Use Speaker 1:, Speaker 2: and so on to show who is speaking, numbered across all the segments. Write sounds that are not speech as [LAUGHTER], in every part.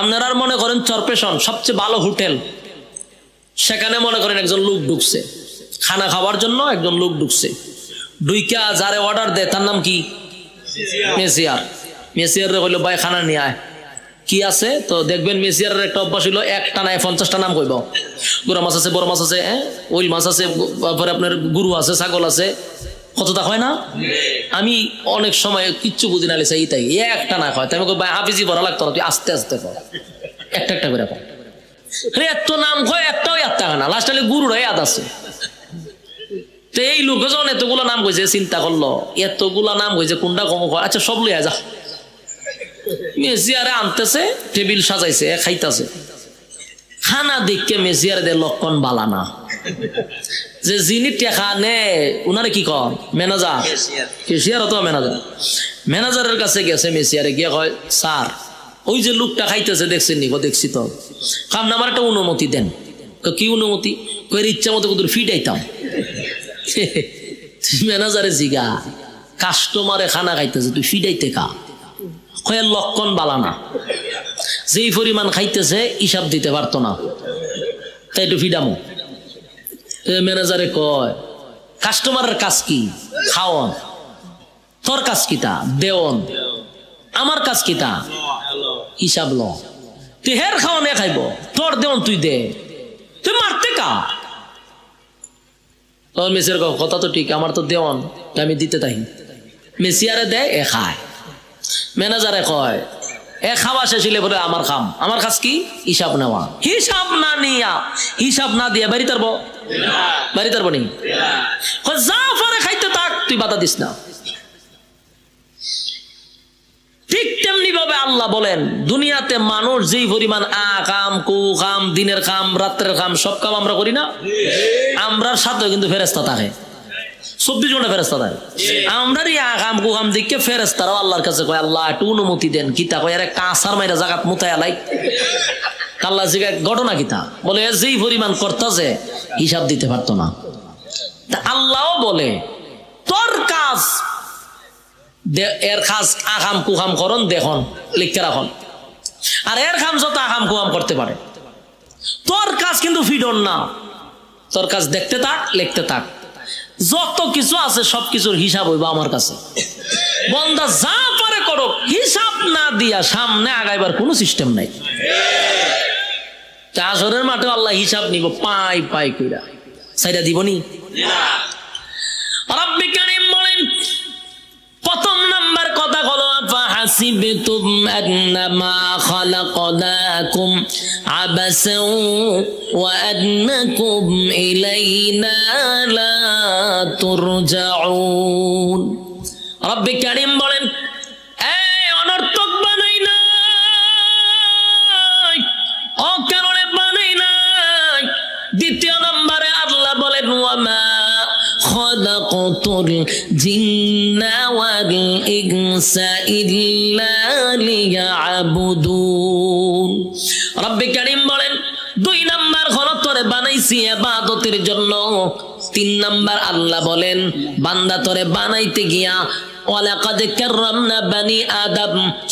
Speaker 1: আপনারা আর মনে করেন চরপেশন সবচেয়ে ভালো হোটেল। সেখানে মনে করেন একজন লোক ঢুকছে। খানা খাওয়ার জন্য একজন লোক ঢুকছে। ডুইকা যারে অর্ডার দেয়, তার নাম কি? মেসিয়ার। মেসিয়ার কইলো, ভাই, খানা নিয়ে আয়। কি আছে? তো দেখবেন মেসিয়ারের একটা অভ্যাস হইল, একটা নাই পঞ্চাশটা নাম কইব। গোড়া মাছ আছে, বড় মাছ আছে হ্যাঁ? ওইল মাছ আছে, তারপরে আপনার গরু আছে, ছাগল আছে। কতটা হয় না? আমি অনেক সময় কিচ্ছু বুঝি না লিসা তাই। একটা না হয় তাই আমি ভাই হাফিজি ভরা লাগতো না, তুই আস্তে আস্তে কর। একটা একটা করে কর। এত নাম কয় একটাও একটা হয় না। লাস্ট গুরুরাই আদ আছে। তো এই লোকে যখন এতগুলো নাম কইছে, চিন্তা করল, এতগুলা নাম কইছে, কোনটা কম কয় আচ্ছা সব লইয়া যা। মেসিয়ারে আনতেছে, টেবিল সাজাইছে, এ খাইতাছে। খানা দেখকে মেসিয়ারে দে লক্ষণ বালানা যে যিনি টেকা নে, উনারে কি কর ম্যানেজার কেশিয়ার অথবা ম্যানেজার ম্যানেজারের কাছে গেছে মেসিয়ারে গিয়ে কয় স্যার ওই যে লোকটা খাইতেছে, দেখছেন নি? দেখছি তো। কাম আমার একটা অনুমতি দেন। কি অনুমতি? কয়ের ইচ্ছা মতো কত ফিটাইতাম [LAUGHS] ম্যানেজারে জিগা, কাস্টমারে খানা খাইতেছে, তুই ফিডাইতে কা কয়ের লক্ষণ বালানা যেই পরিমাণ খাইতেছে, হিসাব দিতে পারতো না। তাই একটু ফিডামো ম্যানেজারে কয় কাস্টমারের কাজ কি? খাওয়ন। তোর কাজ কিতা দেওয়ন। আমার কাজ কিতা হিসাব ল। তুই হের খাওয়ানে খাইব। তোর দেওয়ন তুই দে। তুই মারতে কা? মেসিয়ার কয়, কথা তো ঠিক আমার তো দেওয়ান আমি দিতে তাই মেসিয়ারে দেয় এ খায়। ম্যানেজারে কয় এ খাওয়া শেষ হইলে বলে আমার খাম। আমার কাজ কি? হিসাব নেওয়া। হিসাব না নিয়া, হিসাব না দিয়া বাড়ি তারবো? বাড়ি তারবো নি? যা পরে খাইতে থাক, তুই বাধা দিস না। ঠিক তেমনি ভাবে আল্লাহ বলেন, দুনিয়াতে মানুষ যেই পরিমাণ আ কাম কু কাম দিনের কাম রাত্রের কাম সব কাম আমরা করি না। আমরার সাথেও কিন্তু ফেরেস্তা থাকে। চব্বিশ ঘণ্টা ফেরেস্তা থাকে আমরারই আ কাম কু কাম দিকে ফেরেস্তারাও আল্লাহর কাছে কয়, আল্লাহ, একটু অনুমতি দেন কিতা কয়, আরে, কাঁসার মাইরা জাগাত মুতায় আলাই আল্লাহ জিগা ঘটনা কিতা বলে যেই পরিমাণ করতেছে হিসাব দিতে পারতো না। তা আল্লাহও বলে, তোর কাজ এর খাস আকাম কুহাম করন, দেখুন লিখতে রাখুন। আর এর খাম যত আকাম কুহাম করতে পারে। তোর কাজ কিন্তু ফিডন না। তোর কাজ দেখতে থাক, লিখতে থাক। যত কিছু আছে সব কিছুর হিসাব হইব আমার কাছে। বন্দা যা পারে করো হিসাব না দিয়া সামনে আগাইবার কোনো সিস্টেম নাই। চাষরের মাঠে আল্লাহ হিসাব নিব, পাই পাই কইরা। সাইডা দিবনি রব্বি কারীম বলেন, প্রথম নাম্বার কথা হলো ফাহাসিবতুম আন্নামা খালাকনাকুম আবাসাও ওয়া আন্নাকুম ইলাইনা লা তুরজাউন রব্বি কারীম বলেন خلقت الجن والإنس إلا ليعبدون رب كريم বলেন দুই নাম্বার হলো তোরে বানাইছি ইবাদতের জন্য তিন নাম্বার আল্লাহ বলেন বান্দা তোরে বানাইতে গিয়া ওয়ালাকাদ কাররামনা বানি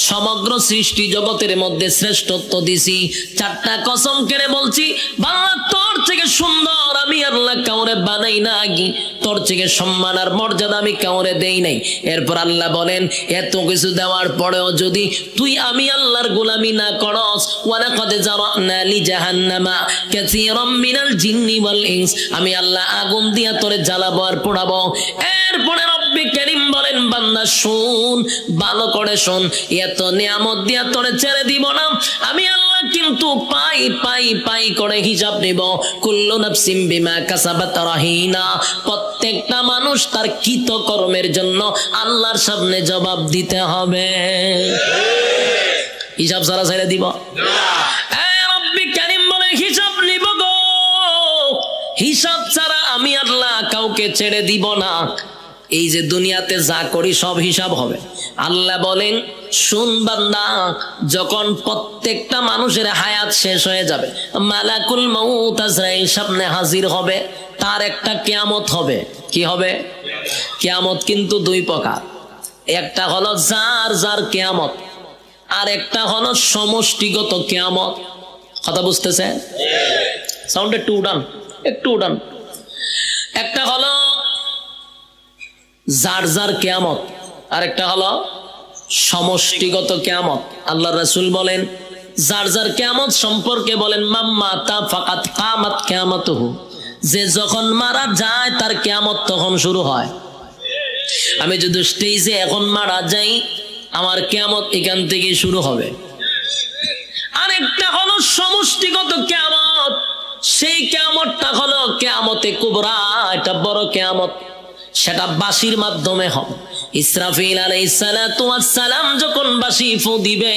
Speaker 1: সমগ্র সৃষ্টি জগতের মধ্যে শ্রেষ্ঠত্ব দিছি। চারটা কসম কেড়ে বলছি, বাংলা তোর থেকে সুন্দর, আমি আল্লাহ কাউরে বানাই না তোর থেকে সম্মান আর মর্যাদা আমি কাউরে দেই নাই। এরপর আল্লাহ বলেন, এত কিছু দেওয়ার পরেও যদি তুই আমি আল্লাহর গোলামি না করস, ওয়ালাকাদ জারানা লি জাহান্নামা কাসীরাম মিনাল জিন্নি ওয়াল ইনস, আমি আল্লাহ আগুন দিয়া তোরে জ্বালাবো আর পোড়াবো। এরপরে করিম বলেন বান্দা শুন ভালো করে শুন। এত নিয়ামত দিয়া তোরে ছেড়ে দিব না। আমি আল্লাহ কিন্তু পাই পাই পাই করে হিসাব নিব। কুল্লু নাফসিম বিমা কাসাবাত রাহিনা। প্রত্যেকটা মানুষ তার কৃত কর্মের জন্য আল্লাহর সামনে জবাব দিতে হবে। হিসাব সারা ছেড়ে দিব? হিসাব নিব গো। হিসাব ছাড়া আমি আল্লাহ কাউকে ছেড়ে দিব না। এই যে দুনিয়াতে যা করি সব হিসাব হবে। আল্লাহ বলেন শুন বান্দা যখন প্রত্যেকটা মানুষের হায়াত শেষ হয়ে যাবে মালাকুল মউত আজরাইল সামনে হাজির হবে তার একটা কিয়ামত হবে। কি হবে? কিয়ামত কিন্তু দুই প্রকার। একটা হলো যার যার কিয়ামত আর একটা হলো সমষ্টিগত কেয়ামত। কথা বুঝতেছে? সাউন্ড একটু উড়ান একটু উড়ান। একটা হলো যার যার কেয়ামত। আর একটা হলো সমষ্টিগত কেয়ামত। আল্লাহ রাসূল বলেন, যার যার কেয়ামত সম্পর্কে বলেন, মাম্মা তা ফাকাত কামাত কেয়ামত যে যখন মারা যায়, তার কেয়ামত তখন শুরু হয়। আমি যদি স্টেজে এখন মারা যাই, আমার কেয়ামত এখান থেকে শুরু হবে। আরেকটা হলো সমষ্টিগত কেয়ামত। সেই কেয়ামতটা হলো কেয়ামতে কুবরা। এটা বড় কেয়ামত। সেটা বাসির মাধ্যমে হবে ইসরাফিল আলাইহিস সালাম যখন বাসি ফু দিবে,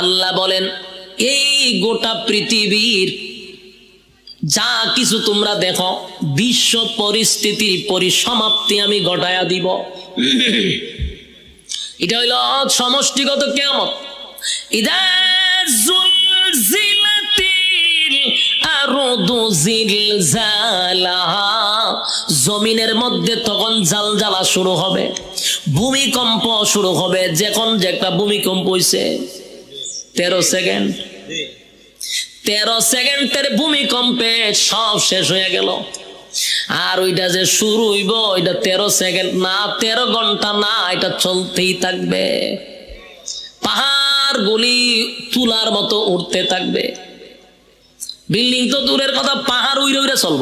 Speaker 1: আল্লাহ বলেন, এই গোটা পৃথিবীর যা কিছু তোমরা দেখো, বিশ্ব পরিস্থিতির পরিসমাপ্তি আমি ঘটায়া দিব। এটা হইল সমষ্টিগত কেমন ইদা জুলজিলাতিল আরদু জিলজালাহা জমিনের মধ্যে তখন জালজালা শুরু হবে, ভূমিকম্প শুরু হবে, যখন যে একটা ভূমিকম্প হইছে, তেরো সেকেন্ড। তেরো সেকেন্ডের ভূমিকম্পে সব শেষ হয়ে গেল। আর ওইটা যে শুরু হইব, ওইটা তেরো সেকেন্ড, না তেরো ঘণ্টা, না, এটা চলতেই থাকবে। পাহাড় গুলি তুলার মতো উঠতে থাকবে। বিল্ডিং তো দূরের কথা পাহাড় উইরে উইরে চলব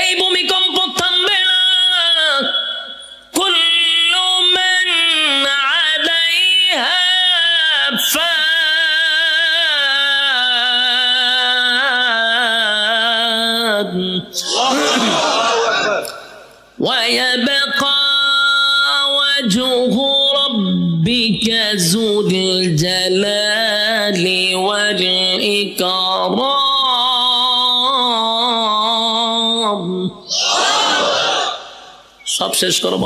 Speaker 1: এই ভূমিকম্প থামবে না কুল্লু মান আলাইহা ফান ويبقى وجه ربك ذو الجلال والإكرام সব শেষ করব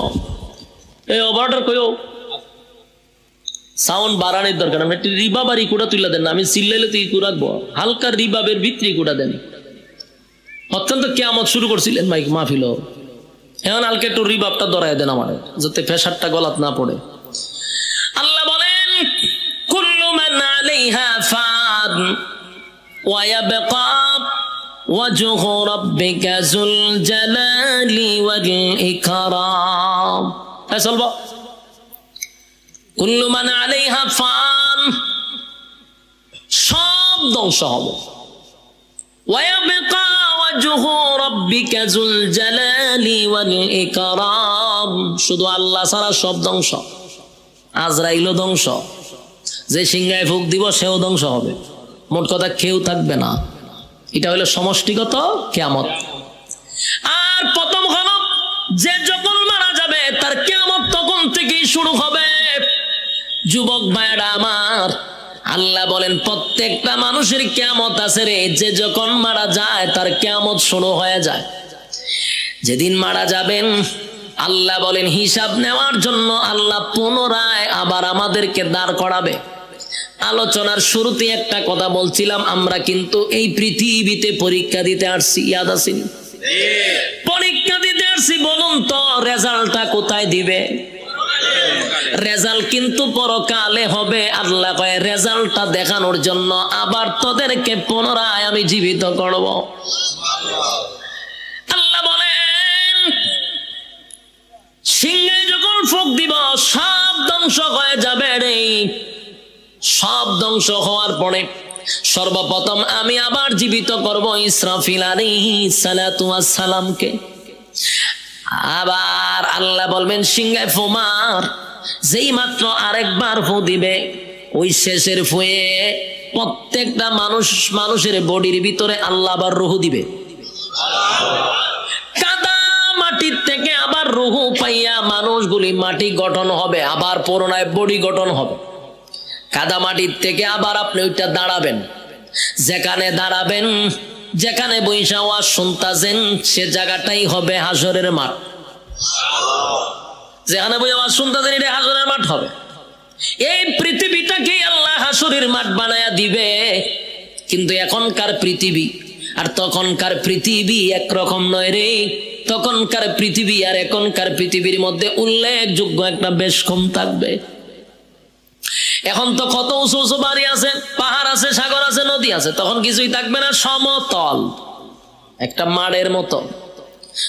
Speaker 1: এই ওভারটার কইও সাউন্ড বাড়ানোর দরকার আমি একটি রিবাবার ইকুটা তুলে দেন আমি চিল্লাইলে তো ইকু রাখব হালকা রিবাবের ভিতরে ইকুটা দেন অত্যন্ত কেয়ামত শুরু করছিলেন মাইক মাহফিল এখন আলকে একটু রিবাবটা ধরাই দেন আমার যাতে ফেসারটা গলাত না পড়ে আল্লাহ বলেন কুল্লু মান আলাইহা ফান ওয়া ইয়াবকা ওয়াজহু রাব্বিকা যুল জালালি ওয়াল ইকরাম এই চলবো কুল্লু মান আলাইহা ফান সব ধ্বংস হবে ويبقى وجه ربك ذو الجلال والإكرام শুধু আল্লাহ ছাড়া সব ধ্বংস আজরাইলও ধ্বংস যে সিংহায় ফুক দিব সেও ধ্বংস হবে মোট কথা কেউ থাকবে না। এটা হলো সমষ্টিগত কেয়ামত। আর প্রথম হলো, যে যখন মারা যাবে, তার কেয়ামত তখন থেকেই শুরু হবে। যুবক ভাইরা আমার, আল্লাহ বলেন, প্রত্যেকটা মানুষের কেয়ামত আছে রে। যে যখন মারা যায়, তার কেয়ামত শুরু হয়ে যায়। যেদিন মারা যাবেন, আল্লাহ বলেন, হিসাব নেওয়ার জন্য আল্লাহ পুনরায় আবার আমাদেরকে দাঁড় করাবে। আলোচনার শুরুতে একটা কথা বলছিলাম, আমরা কিন্তু এই পৃথিবীতে পরীক্ষা দিতে আসছি, ইয়াদ আসিন পরীক্ষা দিতে আসছি, বলুন তো, রেজাল্টটা কোথায় দিবে? রেজাল্ট কিন্তু পরকালে হবে, আল্লাহ কয়, রেজাল্টটা দেখানোর জন্য আবার তোদেরকে পুনরায় আমি জীবিত করব। আল্লাহ বলেন, সিংহে যখন ফুক দিব, সব ধ্বংস হয়ে যাবে রে। সব ধ্বংস হওয়ার পরে সর্বপ্রথম আমি আবার জীবিত করব ইসরাফিল সালামকে। আবার আল্লাহ বলবেন, সিংহায় ফোমার যেই মাত্র আরেকবার ফু দিবে, ওই শেষের ফুয়ে প্রত্যেকটা মানুষ, মানুষের বডির ভিতরে আল্লাহ আবার রুহু দিবে। কাদা মাটির থেকে আবার রুহু পাইয়া মানুষগুলি মাটি গঠন হবে, আবার পুরোনায় বডি গঠন হবে। কাদা মাটির থেকে আবার আপনি ওইটা দাঁড়াবেন। যেখানে দাঁড়াবেন, যেখানে বৈশা ওয়াজ শুনতাছেন, সে জায়গাটাই হবে হাসরের মাঠ। যেখানে বই আওয়াজ শুনতেছেন এটা হাসরের মাঠ হবে। এই পৃথিবীটাকে আল্লাহ হাসরের মাঠ বানায়া দিবে। কিন্তু এখনকার পৃথিবী, আর তখনকার পৃথিবী একরকম নয় রে। তখনকার পৃথিবী আর এখনকার পৃথিবীর মধ্যে উল্লেখযোগ্য একটা বেশ কম থাকবে। এখন তো কত উঁচু উঁচু বাড়ি আছে, পাহাড় আছে, সাগর আছে, নদী আছে, তখন কিছুই থাকবে না, সমতল। একটা মাড়ের মতো।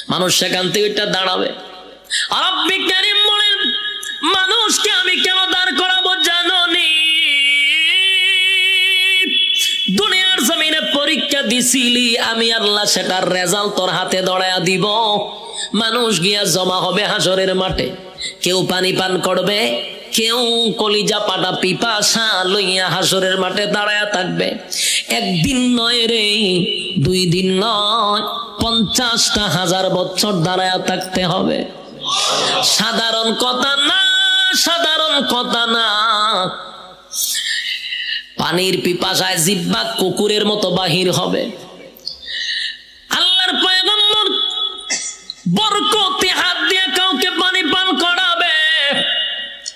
Speaker 1: মানুষ সেখান থেকে ওইটা দাঁড়াবে। আর বিজ্ঞানী বলেন, মানুষকে আমি কেন দাঁড় করাবো জানো নি দুনিয়ার জমিনে পরীক্ষা দিছিলি, আমি আল্লাহ সেটার রেজাল্ট তোর হাতে দড়ায়া দিব। মানুষ গিয়া জমা হবে হাসরের মাঠে। কেউ পানি পান করবে? কেউ কলিজা পাটা পিপাসা লইয়া হাসরের মাঠে দাঁড়ায়া থাকবে। একদিন নয় রে, দুই দিন নয়, পঞ্চাশটা হাজার বছর দাঁড়ায়া থাকতে হবে। সাধারণ কথা না, সাধারণ কথা না। পানির পিপাসায় জিব্বা কুকুরের মতো বাহির হবে। আল্লাহর পয়গম্বর বরকতে হাত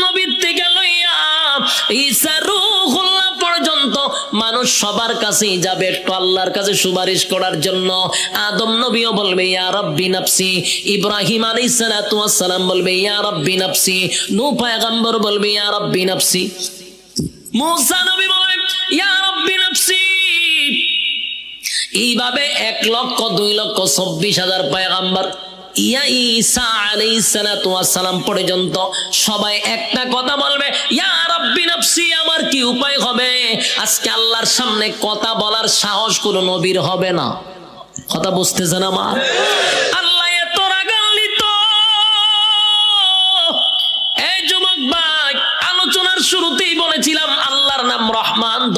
Speaker 1: নবীর থেকে সবার যাবে। একটু আল্লাহর কাছে সুপারিশ করার জন্য আদম নবীও বলবে নাফসি। ইব্রাহিম বলবে নাফসি। বলবে নাফসি। এইভাবে এক লক্ষ, দুই লক্ষ, চব্বিশ হাজার পয়গাম্বার ইয়া ঈসা আলাইহিস সালাতু সালাম পর্যন্ত সবাই একটা কথা বলবে, ইয়া রাব্বি নাফসি, আমার কি উপায় হবে? আজকে আল্লাহর সামনে কথা বলার সাহস কোনো নবীর হবে না। কথা বুঝতেছেন আমার?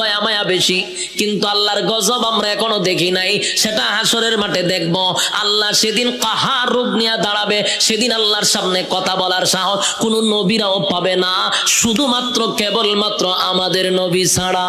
Speaker 1: দয়া মায়া বেশি। কিন্তু আল্লাহর গজব আমরা এখনও দেখি নাই। সেটা হাসরের মাঠে দেখব। আল্লাহ সেদিন কাহার রূপ নিয়ে দাঁড়াবে। সেদিন আল্লাহর সামনে কথা বলার সাহস কোনো নবীরাও পাবে না। শুধুমাত্র কেবলমাত্র আমাদের নবী ছাড়া।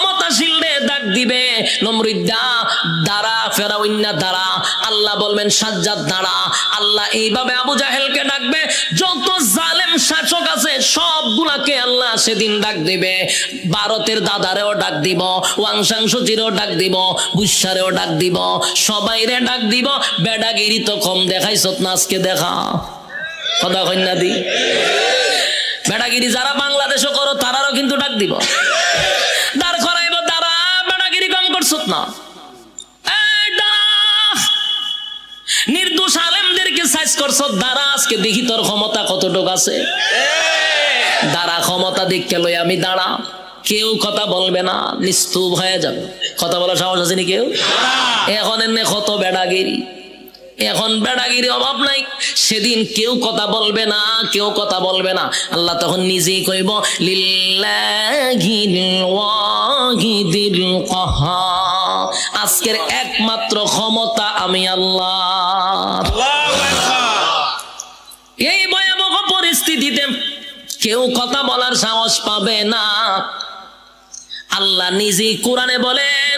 Speaker 1: দিবে। নমরুদ্দা, দাঁড়া, ফেরাউন্না, দাঁড়া। আল্লাহ বলবেন, সাজ্জাদ, দাঁড়া। আল্লাহ এইভাবে আবু জাহেলকে ডাকবে, যত জালেম শাসক আছে, সবগুলাকে আল্লাহ সেদিন ডাক দিবে। ভারতের দাদারেও ডাক দিব ওয়াংশাংশচিরেও ডাক দিব বুসারেও ডাক দিব। সবাইরে ডাক দিব, বেডাগিরি তো কম দেখাইছত না, আজকে দেখা। কথা কন্যা দি। বেডাগিরি যারা বাংলাদেশও করো, তারারও কিন্তু ডাক দিব। না। নির্দোষ আলেমদেরকে সাইজ করছ দ্বারা আজকে দেখি তোর ক্ষমতা কতটুক আছে। দ্বারা ক্ষমতা দেখতে লই আমি দাঁড়া। কেউ কথা বলবে না নিস্তুপ হয়ে যাবে। কথা বলার সাহস আছে নি কেউ? এখন এনে কত বেড়াগিরি। এখন বেড়াগিরি অভাব নাই। সেদিন কেউ কথা বলবে না কেউ কথা বলবে না। আল্লাহ তখন নিজেই কইব আজকের একমাত্র ক্ষমতা আমি আল্লাহ এই ভয়াবহ পরিস্থিতিতে কেউ কথা বলার সাহস পাবে না। আল্লাহ নিজেই কোরআনে বলেন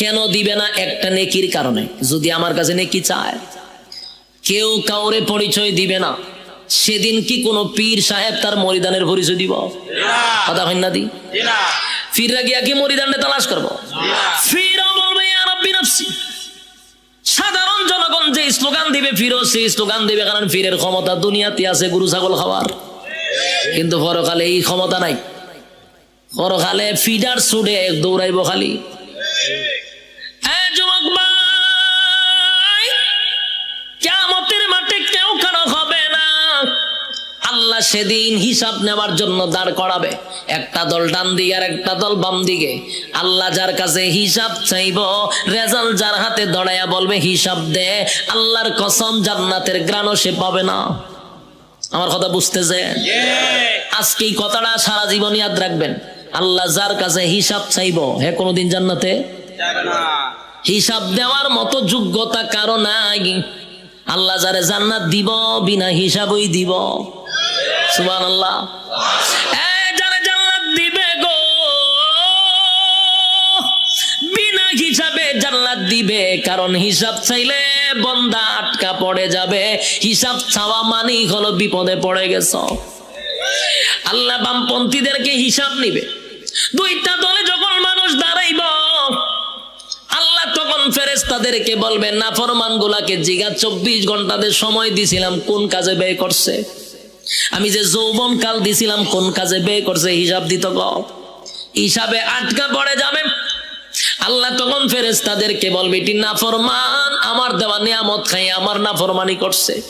Speaker 1: কেন দিবে না একটা নেকির কারণে? যদি আমার কাছে নেকি চায়। কেউ কাউরে পরিচয় দিবে না। সেদিন কি কোনো পীর সাহেব তার মরিদানের পরিচয় দিব? কথা হয় না দি? ফিররা গিয়া কি মরিদানে তালাশ করব? সাধারণ জনগণ যে স্লোগান দিবে ফিরো সেই স্লোগান দিবে, কারণ ফিরের ক্ষমতা দুনিয়াতে আছে গরু, ছাগল খাওয়ার কিন্তু পরকালে এই ক্ষমতা নাই। পরকালে ফিডার সুডে দৌড়াইব খালি। আল্লাহ সেদিন হিসাব নেওয়ার জন্য দাঁড় করাবে। একটা দল ডান দিকে আর একটা দল বাম দিকে। আল্লাহ যার কাছে হিসাব চাইব রেজাল্ট যার হাতে দড়াইয়া বলবে হিসাব দে আল্লাহর কসম জান্নাতের গ্রাণও সে পাবে না। আমার কথা বুঝতেছে আজকে এই কথাটা সারা জীবন ইয়াদ রাখবেন। আল্লাহ যার কাছে হিসাব চাইব হে কোনোদিন জান্নাতে। হিসাব দেওয়ার মতো যোগ্যতা কারও নাই। আল্লাহ যারে জান্নাত দিব বিনা হিসাবই দিব। সুবান আল্লাহ দিবে গো, বিনা হিসাবে জান্নাত দিবে, কারণ হিসাব চাইলে বন্দা আটকা পড়ে যাবে। হিসাব চাওয়া মানেই হলো বিপদে পড়ে গেছ। আল্লাহ বামপন্থীদেরকে হিসাব নিবে। দুইটা দলে যখন মানুষ দাঁড়াইব, আল্লাহ তখন ফেরেস্তাদেরকে বলবেন না ফরমান গুলাকে জিগা চব্বিশ ঘন্টাদের সময় দিছিলাম, কোন কাজে ব্যয় করছে? আমি যে যৌবন কাল দিছিলাম, কোন কাজে ব্যয় করছে হিসাব দিত হিসাবে আটকা পড়ে যাবে। আল্লাহ তখন ফেরেস ফেরেস্তাদেরকে বলবে, এটি নাফরমান, আমার দেওয়া নিয়ামত খাই, আমার নাফরমানি করছে।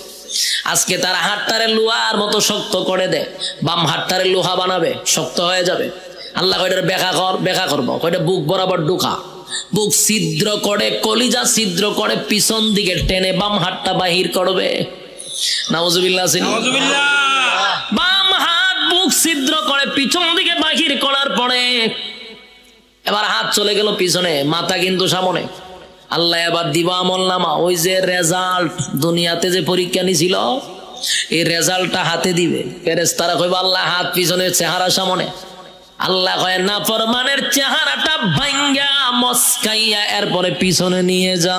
Speaker 1: আজকে তারা হাতটারে লোহার মতো শক্ত করে দেয়, বাম হাতটারে লোহা বানাবে, শক্ত হয়ে যাবে। আল্লাহ কয়টার বেকা কর বেকা করব। কয়টা বুক বরাবর ঢুকা বুক ছিদ্র করে, কলিজা ছিদ্র করে পিছন দিকে টেনে বাম হাতটা বাহির করবে। বাম হাত বুক ছিদ্র করে পিছন দিকে বাহির করার পরে এবার হাত চলে গেল পিছনে মাথা কিন্তু সামনে। আল্লাহ এবার দিব আমল নামা। ওই যে রেজাল্ট দুনিয়াতে যে পরীক্ষা নিছিল এই রেজাল্টটা হাতে দিবে। পেরেস তারা কইব আল্লাহ হাত পিছনে চেহারা সামনে। আল্লাহ কয় না ফরমানের চেহারাটা ভাঙ্গা মস্কাইয়া এরপরে পিছনে নিয়ে যা।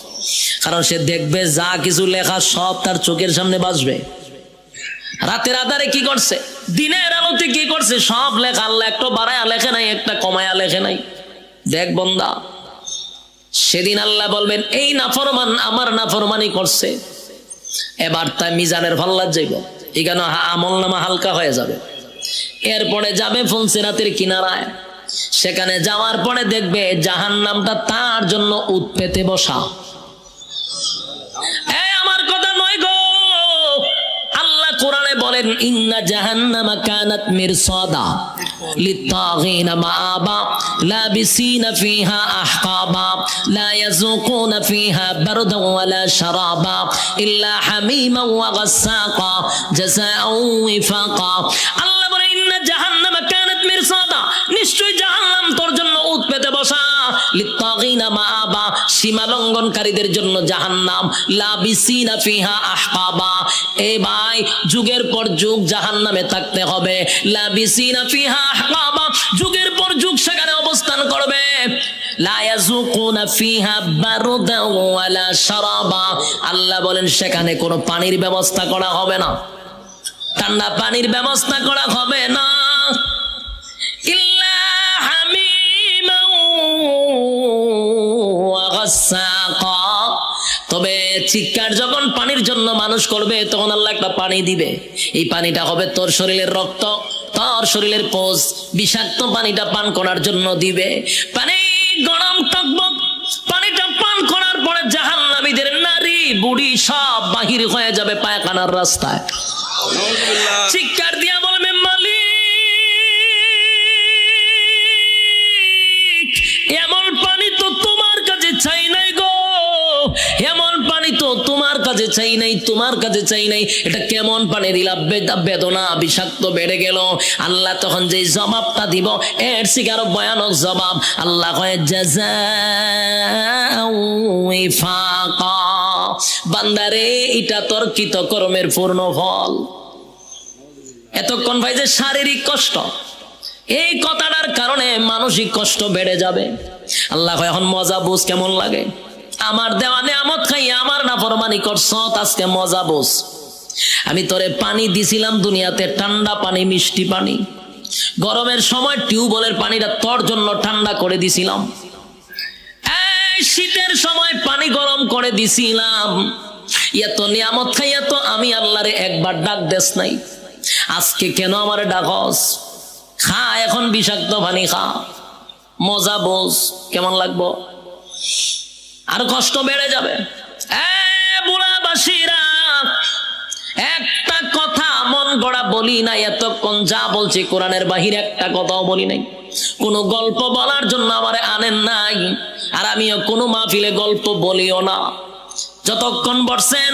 Speaker 1: কারণ সে দেখবে যা কিছু লেখা সব তার চোখের সামনে বাসবে রাতের আধারে কি করছে? দিনের আলোতে কি করছে? সব লেখা আল্লাহ একটা বাড়ায়া লেখে নাই, একটা কমায়া লেখে নাই। দেখ বন্দা, সেদিন আল্লাহ বলবেন, এই নাফরমান, আমার নাফরমানি করছে। এবার তাই মিজানের ভাল্লার যাইব। এখানে আমল নামা হালকা হয়ে যাবে। এরপরে যাবে ফুলসিরাতের কিনারায়। সেখানে যাওয়ার পরে দেখবে জাহান নামটা তার জন্য উৎপেতে বসা। কোরআনে বলেন ইন্না জাহান্নামা কানাত মিরসাদা للطاغين مآبا لابسين فيها أحقابا لا يذوقون فيها بردا ولا شرابا إلا حميما وغساقا جزاء وفاقا الله বলে ইন্না জাহান্নামা কানাত মিরসাদা নিশ্চয় লঙ্ঘনকারীদের জন্য জাহান্নাম আহকাবা এ ভাই, যুগের পর যুগ জাহান্নামে থাকতে হবে। আহকাবা যুগের পর যুগ সেখানে অবস্থান করবে। আল্লাহ বলেন, সেখানে কোনো পানির ব্যবস্থা করা হবে না। ঠান্ডা পানির ব্যবস্থা করা হবে না। চিৎকার যখন পানির জন্য মানুষ করবে তখন আল্লাহ একটা পানি দিবে। এই পানিটা হবে তোর শরীরের রক্ত। তোর শরীরের কোষ বিষাক্ত পানিটা পান করার জন্য দিবে। পানি গরম টকবক পানিটা পান করার পরে জাহান জাহান্নামীদের নারী বুড়ি সব বাহির হয়ে যাবে পায়খানার রাস্তায়। চিৎকার দিয়ে চাই নাই, তোমার কাছে চাই নাই। এটা কেমন পানি দিলা বেদ- বেদনা, বিষাক্ত বেড়ে গেল। আল্লাহ তখন যে জবাবটা দিব, এর শিকার ভয়ানক জবাব। আল্লাহ কয়ে ইফাকা। বান্দারে, এটা তোর কৃত কর্মের পূর্ণ ফল। এতক্ষণ ভাই যে শারীরিক কষ্ট, এই কথাটার কারণে মানসিক কষ্ট বেড়ে যাবে। আল্লাহ এখন মজা বুঝ কেমন লাগে? আমার দেওয়া নেয়ামত খাই আমার না ফরমানি করছ আজকে মজা বুঝ। আমি তোরে পানি দিছিলাম দুনিয়াতে, ঠান্ডা পানি, মিষ্টি পানি। গরমের সময় টিউবওয়েলের পানিটা তোর জন্য ঠান্ডা করে দিছিলাম। শীতের সময় পানি গরম করে দিছিলাম। এত নিয়ামত খাইয়া তো আমি আল্লাহরে একবার ডাক দেস নাই। আজকে কেন আমারে ডাকস? খা, এখন বিষাক্ত পানি খা। মজা বোঝ। কেমন লাগবো? আর কষ্ট বেড়ে যাবে। একটা কথা মন গড়া বলি নাই এতক্ষণ যা বলছি কোরআনের বাহির একটা কথাও বলি নাই। কোনো গল্প বলার জন্য আমারে আনেন নাই, আর আমিও কোনো মাহফিলে গল্প বলিও না। যতক্ষণ বসছেন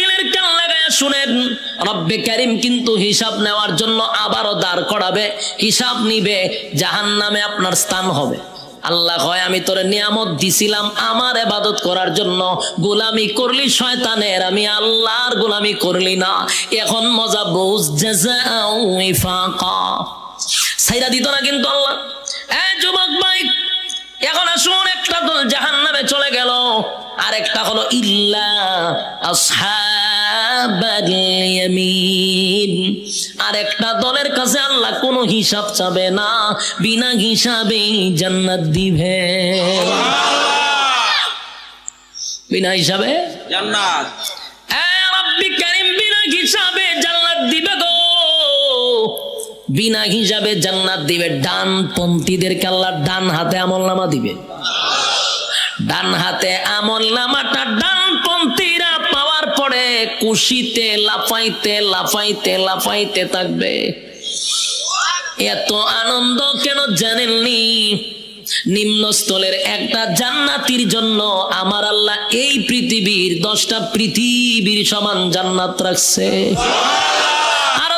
Speaker 1: শুনেন, রব্বে কারিম কিন্তু হিসাব নেওয়ার জন্য আবারও দাঁড় করাবে, হিসাব নিবে জাহান নামে আপনার স্থান হবে। আল্লাহ হয় আমি তোরে নিয়ামত দিছিলাম আমার এবাদত করার জন্য। গোলামি করলি শয়তানের, আমি আল্লাহর গোলামি করলি না। এখন মজা বুঝ সাইরা দিত না কিন্তু আল্লাহ। এ যুবক ভাই এখন আসুন একটা দল জাহান নামে চলে গেল। আর একটা হলো ইল্লা আর একটা দলের কাছে আল্লাহ কোনো হিসাব চাবে না বিনা হিসাবে জান্নাত দিবে। বিনা হিসাবে?
Speaker 2: জান্নাত।
Speaker 1: রাব্বি বিনা হিসাবে জান্নাত দিবে গো। বিনা হিসাবে জান্নাত দিবে। ডান পন্থীদেরকে আল্লাহ ডান হাতে আমল নামা দিবে। ডান হাতে আমল নামাটা ডান পন্থীরা পাওয়ার পরে কুশিতে লাফাইতে লাফাইতে লাফাইতে থাকবে। এত আনন্দ কেন জানেননি? নিম্নস্থলের একটা জান্নাতির জন্য আমার আল্লাহ এই পৃথিবীর দশটা পৃথিবীর সমান জান্নাত রাখছে। আরও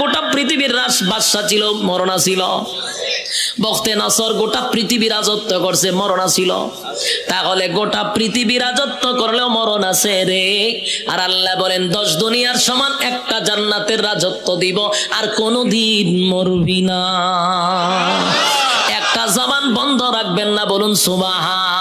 Speaker 1: গোটা পৃথিবীর রাজ বাদশাহ ছিল, মরণা ছিল। বক্তে নাসর গোটা পৃথিবী রাজত্ব করছে, মরণ ছিল। তাহলে গোটা পৃথিবী রাজত্ব করলেও মরণ আছে রে। আর আল্লাহ বলেন, দশ দুনিয়ার সমান একটা জান্নাতের রাজত্ব দিব, আর কোনোদিন মরবি না। একটা জবান বন্ধ রাখবেন না, বলুন সুবাহা